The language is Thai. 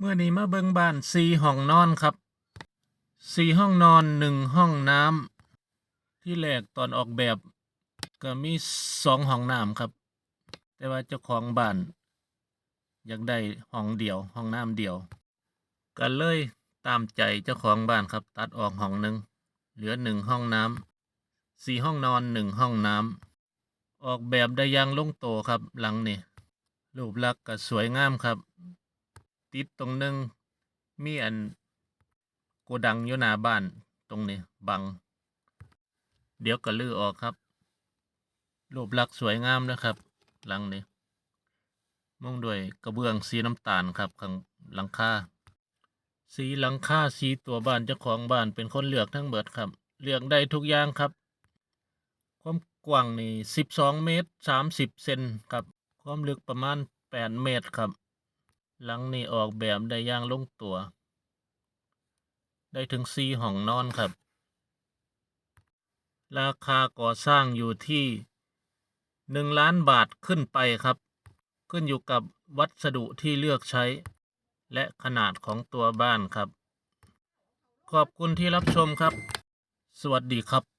เมื่อนี้มาเบิ่งบ้านสี่ห้องนอนครับสี่ห้องนอนหนึ่งห้องน้ำที่แรกตอนออกแบบก็มีสองห้องน้ำครับ แต่ว่าเจ้าของบ้าน อยากได้ห้องเดียว ห้องน้ำเดียว ก็เลยตามใจเจ้าของบ้านครับ ตัดออกห้องหนึ่งเหลือหนึ่งห้องน้ำสี่ห้องนอนหนึ่งห้องน้ำออกแบบได้อย่างลงโตครับหลังนี่รูปลักษณ์ก็สวยงามครับ ติดตรงหนึ่งมีอันโกดังอยู่หน้าบ้านตรงนี้บัง เดี๋ยวก็ลื้อออกครับ รูปลักษณ์สวยงามนะครับ หลังนี้มุ่งด้วยกระเบื้องสีน้ำตาลครับข้างหลังคาสีหลังคาสีตัวบ้านเจ้าของบ้านเป็นคนเลือกทั้งเบิดครับ เลือกได้ทุกอย่างครับ ความกว้างนี่สิบสองเมตรสามสิบเซนครับ ความลึกประมาณแปดเมตรครับ หลังนี้ออกแบบได้ย่างลงตัว ได้ถึงสี่ห้องนอนครับ ราคาก่อสร้างอยู่ที่หนึ่งล้านบาทขึ้นไปครับ ขึ้นอยู่กับวัสดุที่เลือกใช้ และขนาดของตัวบ้านครับ ขอบคุณที่รับชมครับ สวัสดีครับ